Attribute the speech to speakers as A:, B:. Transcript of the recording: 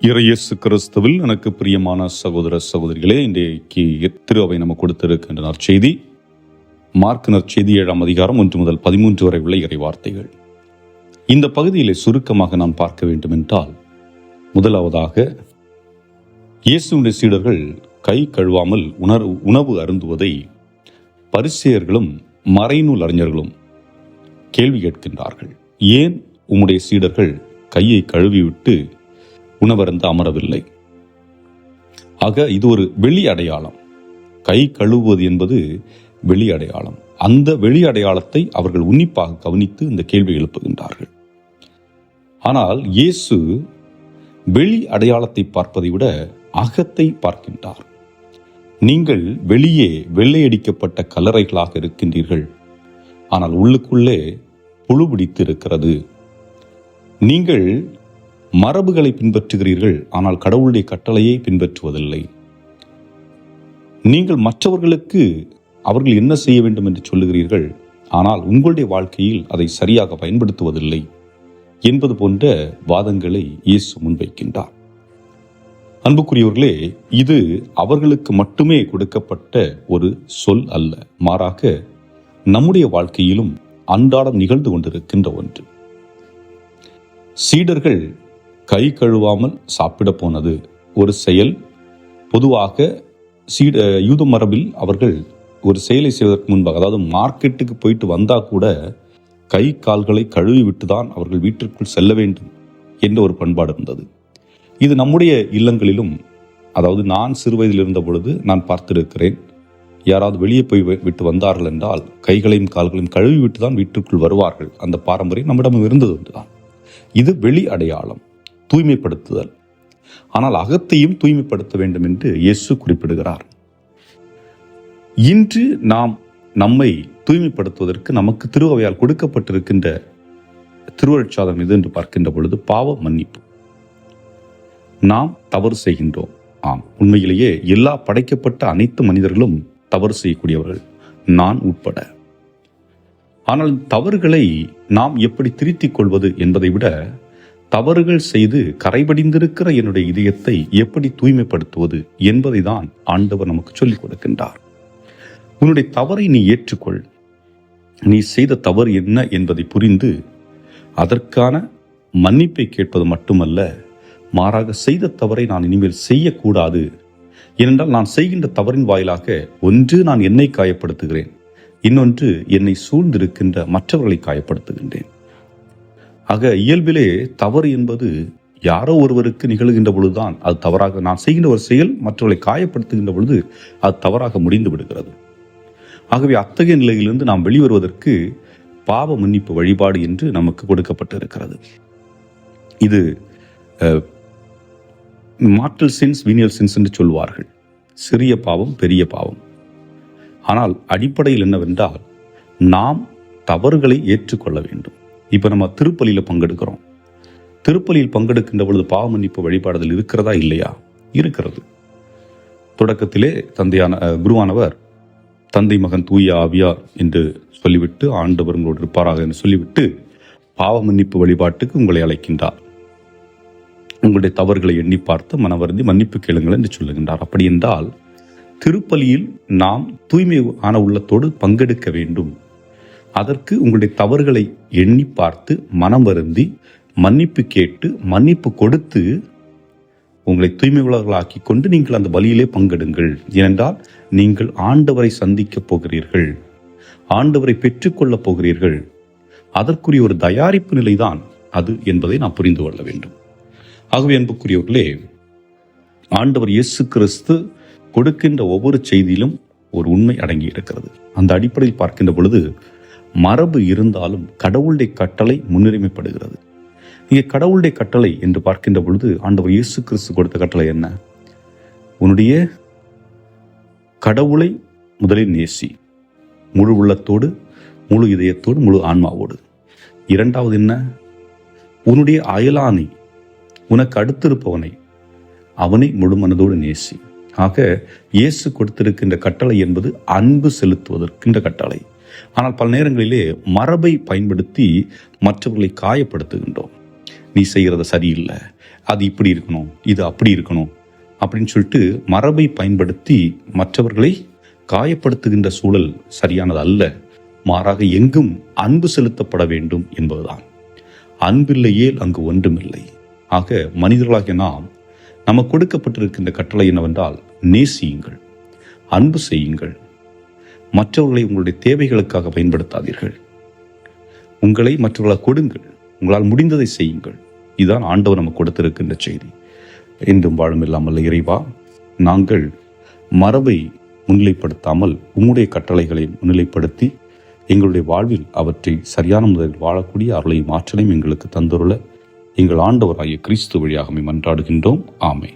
A: இறையேசு கிறிஸ்துவில் எனக்கு பிரியமான சகோதர சகோதரிகளே இன்றைக்கு திரு அவை நம்ம கொடுத்திருக்கின்ற நற்செய்தி மார்க் நற்செய்தி ஏழாம் அதிகாரம் ஒன்று முதல் பதிமூன்று வரை உள்ள இறை வார்த்தைகள். இந்த பகுதியிலே சுருக்கமாக நாம் பார்க்க வேண்டும் என்றால் முதலாவதாக இயேசுடைய சீடர்கள் கை கழுவாமல் உணர்வு உணவு அருந்துவதை பரிசெயர்களும் மறைநூல் அறிஞர்களும் கேள்வி கேட்கின்றார்கள். ஏன் உம்முடைய சீடர்கள் கையை கழுவிவிட்டு உணவருந்து அமரவில்லை. ஆக இது ஒரு வெளி அடையாளம். கை கழுவுவது என்பது வெளி அடையாளம். அந்த வெளி அடையாளத்தை அவர்கள் உன்னிப்பாக கவனித்து இந்த கேள்வி எழுப்புகின்றார்கள். ஆனால் இயேசு வெளி அடையாளத்தை பார்ப்பதை விட அகத்தை பார்க்கின்றார். நீங்கள் வெளியே வெள்ளையடிக்கப்பட்ட கல்லறைகளாக இருக்கின்றீர்கள். ஆனால் உள்ளுக்குள்ளே புழு பிடித்து இருக்கிறது நீங்கள் மரபுகளை பின்பற்றுகிறீர்கள் ஆனால் கடவுளுடைய கட்டளையை பின்பற்றுவதில்லை. நீங்கள் மற்றவர்களுக்கு அவர்கள் என்ன செய்ய வேண்டும் என்று சொல்லுகிறீர்கள் ஆனால் உங்களுடைய வாழ்க்கையில் அதை சரியாக பயன்படுத்துவதில்லை என்பது போன்ற வாதங்களை இயேசு முன்வைக்கின்றார். அன்புக்குரியவர்களே இது அவர்களுக்கு மட்டுமே கொடுக்கப்பட்ட ஒரு சொல் அல்ல மாறாக நம்முடைய வாழ்க்கையிலும் அன்றாடம் நிகழ்ந்து கொண்டிருக்கின்ற ஒன்று. சீடர்கள் கை கழுவாமல் சாப்பிட போனது. ஒரு செயல். பொதுவாக சீட யூத மரபில் அவர்கள் ஒரு செயலை செய்வதற்கு முன்பாக அதாவது மார்க்கெட்டுக்கு போயிட்டு வந்தால் கூட கை கால்களை கழுவி விட்டு தான் அவர்கள் வீட்டிற்குள் செல்ல வேண்டும் என்ற ஒரு பண்பாடு இருந்தது. இது நம்முடைய இல்லங்களிலும் அதாவது நான் சிறு வயதில் இருந்த பொழுது நான் பார்த்திருக்கிறேன். யாராவது வெளியே போய் விட்டு வந்தார்கள் என்றால் கைகளையும் கால்களையும் கழுவி விட்டு தான் வீட்டிற்குள் வருவார்கள். அந்த பாரம்பரியம் நம்மிடம் இருந்தது தான் இது வெளி அடையாளம். தூய்மைப்படுத்துதல். ஆனால் அகத்தையும் தூய்மைப்படுத்த வேண்டும் என்று இயேசு குறிப்பிடுகிறார். இன்று நாம் நம்மை தூய்மைப்படுத்துவதற்கு நமக்கு திருவையால் கொடுக்கப்பட்டிருக்கின்ற திருவருட்சாதம் இது என்று பார்க்கின்ற பொழுது பாவ மன்னிப்பு. நாம் தவறு செய்கின்றோம். ஆம். உண்மையிலேயே எல்லா படைக்கப்பட்ட அனைத்து மனிதர்களும் தவறு செய்யக்கூடியவர்கள். நான் உட்பட. ஆனால் தவறுகளை நாம் எப்படி திருத்திக் கொள்வது என்பதை விட தவறுகள் செய்து கரைபடிந்திருக்கிற என்னுடைய இதயத்தை எப்படி தூய்மைப்படுத்துவது என்பதை தான் ஆண்டவர் நமக்கு சொல்லிக் கொடுக்கின்றார். உன்னுடைய தவறை நீ ஏற்றுக்கொள். நீ செய்த தவறு என்ன என்பதை புரிந்து அதற்கான மன்னிப்பை கேட்பது மட்டுமல்ல மாறாக செய்த தவறை நான் இனிமேல் செய்யக்கூடாது. ஏனென்றால் நான் செய்கின்ற தவறின் வாயிலாக ஒன்று நான் என்னை காயப்படுத்துகிறேன் இன்னொன்று என்னை சூழ்ந்திருக்கின்ற மற்றவர்களை காயப்படுத்துகின்றேன். ஆக இயல்பிலே தவறு என்பது யாரோ ஒருவருக்கு நிகழ்கின்ற பொழுதுதான் அது தவறாக நான் செய்கின்ற ஒரு செயல் மற்றவர்களை காயப்படுத்துகின்ற பொழுது அது தவறாக முடிந்து விடுகிறது. ஆகவே அத்தகைய நிலையிலிருந்து நாம் வெளிவருவதற்கு பாவ மன்னிப்பு வழிபாடு என்று நமக்கு கொடுக்கப்பட்டிருக்கிறது. இது மாற்றல் சின்ஸ் வீனியல் சின்ஸ் என்று சொல்வார்கள். சிறிய பாவம் பெரிய பாவம். ஆனால் அடிப்படையில் என்னவென்றால் நாம் தவறுகளை ஏற்றுக்கொள்ள வேண்டும். இப்போ நம்ம திருப்பலியில் பங்கெடுக்கிறோம். திருப்பலியில் பங்கெடுக்கின்ற பொழுது பாவ மன்னிப்பு வழிபாடுதல் இருக்கிறதா இல்லையா? இருக்கிறது. தொடக்கத்திலே தந்தையான குருவானவர் தந்தை மகன் தூய ஆவியார் என்று சொல்லிவிட்டு ஆண்டவர் உங்களோடு இருப்பாராக என்று சொல்லிவிட்டு பாவ மன்னிப்பு வழிபாட்டுக்கு உங்களை அழைக்கின்றார். உங்களுடைய தவறுகளை எண்ணி பார்த்து மனவருந்தி மன்னிப்பு கேளுங்கள் என்று சொல்லுகின்றார். அப்படி என்றால் திருப்பலியில் நாம் தூய்மை ஆன உள்ளத்தோடு பங்கெடுக்க வேண்டும். அதற்கு உங்களுடைய தவறுகளை எண்ணி பார்த்து மனம் வருந்தி மன்னிப்பு கேட்டு மன்னிப்பு கொடுத்து உங்களை தூய்மை கொண்டு நீங்கள் அந்த பலியிலே பங்கெடுங்கள். ஏனென்றால் நீங்கள் ஆண்டவரை சந்திக்கப் போகிறீர்கள். ஆண்டவரை பெற்றுக்கொள்ளப் போகிறீர்கள். அதற்குரிய ஒரு தயாரிப்பு நிலைதான் அது என்பதை நாம் புரிந்து கொள்ள வேண்டும். ஆகவே அன்புக்குரியவர்களே ஆண்டவர் இயேசு கிறிஸ்து கொடுக்கின்ற ஒவ்வொரு செய்தியிலும் ஒரு உண்மை அடங்கி இருக்கிறது. அந்த அடிப்படையில் பார்க்கின்ற பொழுது மரபு இருந்தாலும் கடவுளுடைய கட்டளை முன்னுரிமைப்படுகிறது. இங்கே கடவுளுடைய கட்டளை என்று பார்க்கின்ற பொழுது ஆண்டவர் இயேசு கிறிஸ்து கொடுத்த கட்டளை என்ன? உன்னுடைய கடவுளை முதலில் நேசி முழு உள்ளத்தோடு முழு இதயத்தோடு முழு ஆன்மாவோடு. இரண்டாவது என்ன? உன்னுடைய அயலானை உனக்கு அடுத்திருப்பவனை அவனை முழு மனதோடு நேசி. ஆக இயேசு கொடுத்திருக்கின்ற கட்டளை என்பது அன்பு செலுத்துவதற்கின்ற கட்டளை. ஆனால் பல நேரங்களிலே மரபை பயன்படுத்தி மற்றவர்களை காயப்படுத்துகின்றோம். நீ செய்கிறத சரியில்லை. அது இப்படி இருக்கணும். இது அப்படி இருக்கணும். அப்படின்னு சொல்லிட்டு மரபை பயன்படுத்தி மற்றவர்களை காயப்படுத்துகின்ற சூழல் சரியானது அல்ல. மாறாக எங்கும் அன்பு செலுத்தப்பட வேண்டும் என்பதுதான். அன்பில்லையே அங்கு ஒன்றுமில்லை. ஆக மனிதர்களாகிய நாம் நமக்கு கொடுக்கப்பட்டிருக்கின்ற கட்டளை என்னவென்றால் நேசியுங்கள். அன்பு செய்யுங்கள். மற்றவர்களை உங்களுடைய தேவைகளுக்காக பயன்படுத்தாதீர்கள். உங்களை மற்றவர்களை கொடுங்கள். உங்களால் முடிந்ததை செய்யுங்கள். இதுதான் ஆண்டவர் நமக்கு கொடுத்திருக்கின்ற செய்தி. என்றும் வாழும் இல்லாமல் இறைவா நாங்கள் மரபை முன்னிலைப்படுத்தாமல் உம்முடைய கட்டளைகளை முன்னிலைப்படுத்தி எங்களுடைய வாழ்வில் அவற்றை சரியான முறையில் வாழக்கூடிய அருளையும் ஆற்றலையும் எங்களுக்கு தந்துள்ள எங்கள் ஆண்டவராகிய கிறிஸ்து வழியாக மன்றாடுகின்றோம். ஆமை